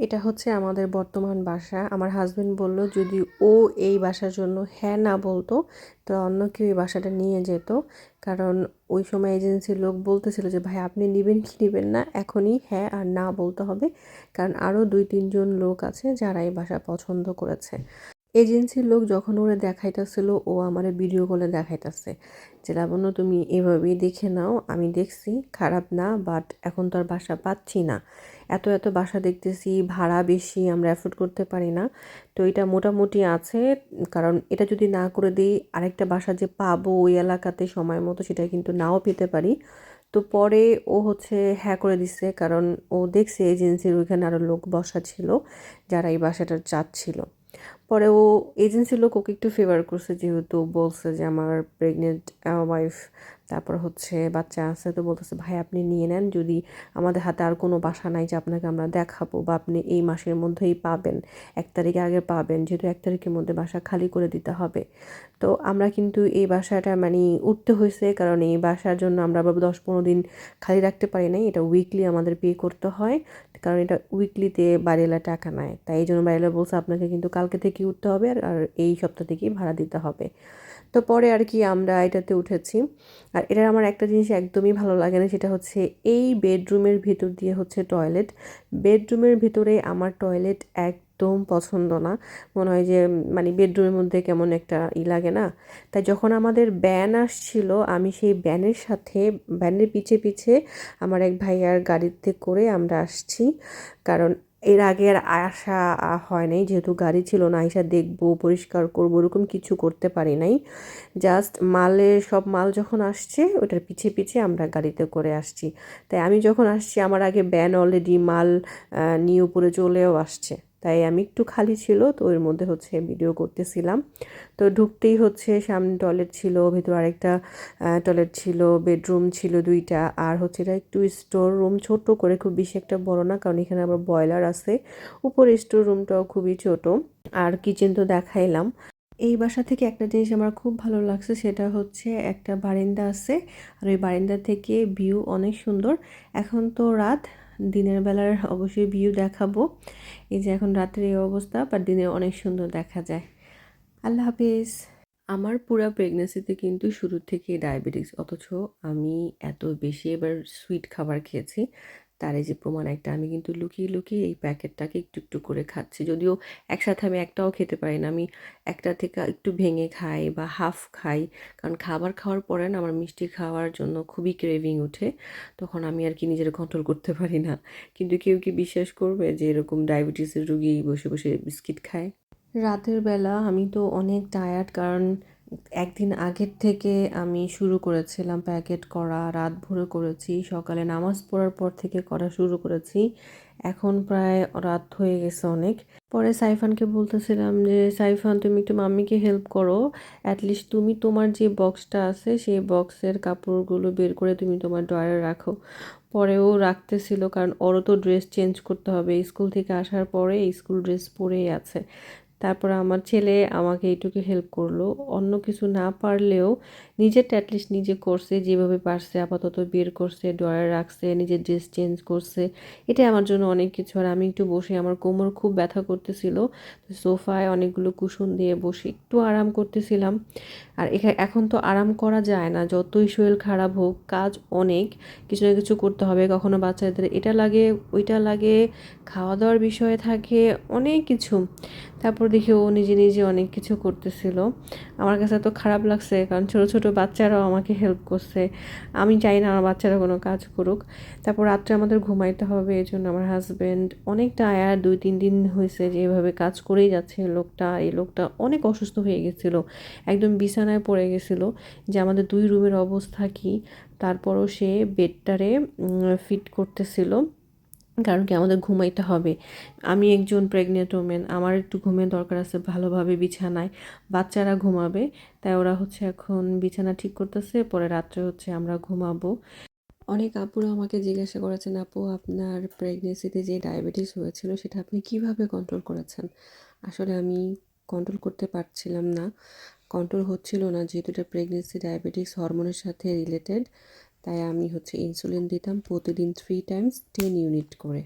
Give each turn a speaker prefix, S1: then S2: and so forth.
S1: এটা হচ্ছে আমাদের বর্তমান বাসা। আমার হাজবেন্ড বলল, যদি ও এই বাসার জন্য হ্যাঁ না বলতো, তো অন্য কেউ এই বাসাটা নিয়ে যেত। কারণ ওই সময় এজেন্সির লোক বলতেছিল যে, ভাই, আপনি নেবেন কি নেবেন না? এখনই হ্যাঁ আর না বলতে হবে। কারণ আরও দুই, তিনজন লোক আছে যারা এই বাসা পছন্দ করেছে। এজেন্সির লোক যখন ওরা দেখাইতেছিল, ও আমার ভিডিও কলে দেখাইতেছে। যে লাবণ্য তুমি এভাবেই দেখে নাও, আমি দেখছি, খারাপ না বাট এখন তো আর বাসা পাচ্ছি না। এত এত বাসা দেখতেছি, ভাড়া বেশি, আমরা অ্যাফোর্ড করতে পারি না। তো এটা মোটামুটি আছে, কারণ এটা যদি না করে দিই, আরেকটা বাসা যে পাবো ওই এলাকাতে সময় মতো, সেটা কিন্তু নাও পেতে পারি। তো পরে ও হচ্ছে হ্যাঁ করে দিচ্ছে কারণ ও দেখছে এজেন্সির ওইখানে আরও লোক বসা ছিল, যারা এই বাসাটা চাচ্ছিল পরে ও এজেন্সির লোক ওকে একটু ফেভার করছে যেহেতু বলছে যে আমার প্রেগনেন্ট ওয়াইফ তারপর হচ্ছে বাচ্চা আছে তো বলতেছে, ভাই, আপনি নিয়ে নেন, যদি আমাদের হাতে আর কোনো বাসা নাই যে আপনাকে আমরা দেখাবো বা আপনি এই মাসের মধ্যেই পাবেন, এক তারিখে আগে পাবেন, যেহেতু এক তারিখের মধ্যে বাসা খালি করে দিতে হবে। তো আমরা কিন্তু এই বাসাটা মানে উঠতে হয়েছে, কারণ এই বাসার জন্য আমরা আবার দশ পনেরো দিন খালি রাখতে পারি নাই, এটা উইকলি আমাদের পে করতে হয়, কারণ এটা উইকলিতে বাড়িওয়ালা টাকা নেয় তাই এই জন্য বাড়িওয়ালা বলছে, আপনাকে কিন্তু কালকে থেকে উঠতে হবে আর এই সপ্তাহ থেকেই ভাড়া দিতে হবে। তো পরে আর কি আমরা এটাতে উঠেছি। আর এটার আমার একটা জিনিস একদমই ভালো লাগে না, সেটা হচ্ছে এই বেডরুমের ভিতর দিয়ে হচ্ছে টয়লেট। বেডরুমের ভিতরে আমার টয়লেট একদম পছন্দ না। মনে হয় যে মানে বেডরুমের মধ্যে কেমন একটা ই লাগে না। তাই যখন আমাদের ব্যান আসছিল, আমি সেই ব্যানের সাথে, ব্যানের পিছে পিছে আমার এক ভাইয়ার গাড়িতে করে আমরা আসছি। কারণ এর আগে আর আসা হয় নাই। যেহেতু গাড়ি ছিল না, আইসা দেখব, পরিষ্কার করব, ওরকম কিছু করতে পারি নাই। জাস্ট মালে, সব মাল যখন আসছে, ওটার পিছিয়ে পিছিয়ে আমরা গাড়িতে করে আসছি। তাই আমি যখন আসছি, আমার আগে ব্যান অলরেডি মাল নিয়ে উপরে চলেও আসছে। তাই আমি একটু খালি ছিল, তো ওর মধ্যে হচ্ছে ভিডিও করতেছিলাম। তো ঢুকতেই হচ্ছে, সামনে টয়লেট ছিল, ভেতর আরেকটা টয়লেট ছিল বেডরুম ছিল দুইটা, আর হচ্ছে এটা একটু স্টোর রুম ছোট করে খুব বেশি একটা বড় না, কারণ এখানে আবার বয়লার আছে। উপরে স্টোর রুমটাও খুবই ছোট, আর কিচেন তো দেখাইলাম। এই বাসা থেকে একটা জিনিস আমার খুব ভালো লাগছে, সেটা হচ্ছে একটা বারিন্দা আছে, আর ওই বারিন্দা থেকে ভিউ অনেক সুন্দর। এখন তো রাত দিনের বেলার অবশ্যই ভিউ দেখাবো। এই যে এখন রাতের এই অবস্থা বা দিনে অনেক সুন্দর দেখা যায়। আল্লাহ হাফিজ। আমার পুরো প্রেগনেন্সিতে কিন্তু শুরু থেকে ডায়াবেটিস অথচ আমি এত বেশি এবার সুইট খাবার খেয়েছি। তার এই যে প্রমাণ একটা, আমি কিন্তু লুকিয়ে লুকিয়ে এই প্যাকেটটাকে একটু একটু করে খাচ্ছি। যদিও একসাথে আমি একটাও খেতে পারি না। আমি একটা থেকে একটু ভেঙে খাই বা হাফ খাই। কারণ খাবার খাওয়ার পরে না আমার মিষ্টি খাওয়ার জন্য খুবই ক্রেভিং ওঠে তখন আমি আর কি নিজের কন্ট্রোল করতে পারি না। কিন্তু কেউ কি বিশ্বাস করবে যে এরকম ডায়াবেটিসের রুগী বসে বসে বিস্কিট খায়? রাতের বেলা আমি তো অনেক টায়ার্ড কারণ একদিন আগের থেকে আমি শুরু করেছিলাম প্যাকেট করা, রাত ভরে করেছি, সকালে নামাজ পড়ার পর থেকে করা শুরু করেছি। এখন প্রায় রাত হয়ে গেছে অনেক। পরে সাইফানকে বলতেছিলাম যে, সাইফান, তুমি একটু মাম্মিকে হেল্প করো। অ্যাটলিস্ট তুমি তোমার যে বক্সটা আছে, সেই বক্সের কাপড়গুলো বের করে তুমি তোমার ড্রয়ারে রাখো। পরেও রাখতেছিল, কারণ ওরও তো ড্রেস চেঞ্জ করতে হবে। স্কুল থেকে আসার পরে স্কুল ড্রেস পরেই আছে। তারপর আমার ছেলে আমাকে এইটুকু হেল্প করল। অন্য কিছু না পারলেও নিজেরটা অ্যাটলিস্ট নিজে করছে, যেভাবে পারছে, আপাতত বের করছে, ড্রয়ার রাখছে, নিজের ড্রেস চেঞ্জ করছে। এটাই আমার জন্য অনেক কিছু। আর আমি একটু বসে আমার কোমর খুব ব্যথা করতেছিল। সোফায় অনেকগুলো কুশন দিয়ে বসে একটু আরাম করতেছিলাম। আর এখানে এখন তো আরাম করা যায় না। যতই শরীর খারাপ হোক, কাজ অনেক, কিছু না কিছু করতে হবে। কখনো বাচ্চাদের এটা লাগে, ওইটা লাগে খাওয়া দাওয়ার বিষয়ে থাকে অনেক কিছু। তারপর দেখি ও নিজে নিজে অনেক কিছু করতেছিল। আমার কাছে তো খারাপ লাগছে, কারণ ছোটো ছোটো বাচ্চারাও আমাকে হেল্প করছে। আমি চাই না আমার বাচ্চারা কোনো কাজ করুক। তারপর রাত্রে আমাদের ঘুমাইতে হবে, এই জন্য আমার হাজব্যান্ড অনেকটা আয়ার দুই, তিন দিন হয়েছে যে এভাবে কাজ করেই যাচ্ছে লোকটা। এই লোকটা অনেক অসুস্থ হয়ে গেছিল, একদম বিছানায় পড়ে গেছিল যে আমাদের দুই রুমের অবস্থা কী? তারপরও সে বেডটারে ফিট করতেছিল। কারণ কি আমাদের ঘুমাইতে হবে। আমি একজন প্রেগনেন্ট ওমেন আমার একটু ঘুমের দরকার আছে ভালোভাবে বিছানায়। বাচ্চারা ঘুমাবে, তাই ওরা হচ্ছে এখন বিছানা ঠিক করতেছে, পরে রাত্রে হচ্ছে আমরা ঘুমাবো। অনেক আপুরা আমাকে জিজ্ঞাসা করেছেন, আপু, আপনার প্রেগনেন্সিতে যে ডায়াবেটিস হয়েছিল, সেটা আপনি কীভাবে কন্ট্রোল করেছেন? আসলে আমি কন্ট্রোল করতে পারছিলাম না। কন্ট্রোল হচ্ছিল না, যেহেতু এটা প্রেগনেন্সি ডায়াবেটিস হরমোনের সাথে রিলেটেড তাই আমি হচ্ছে ইনসুলিন দিতাম প্রতিদিন থ্রি টাইমস টেন ইউনিট করে।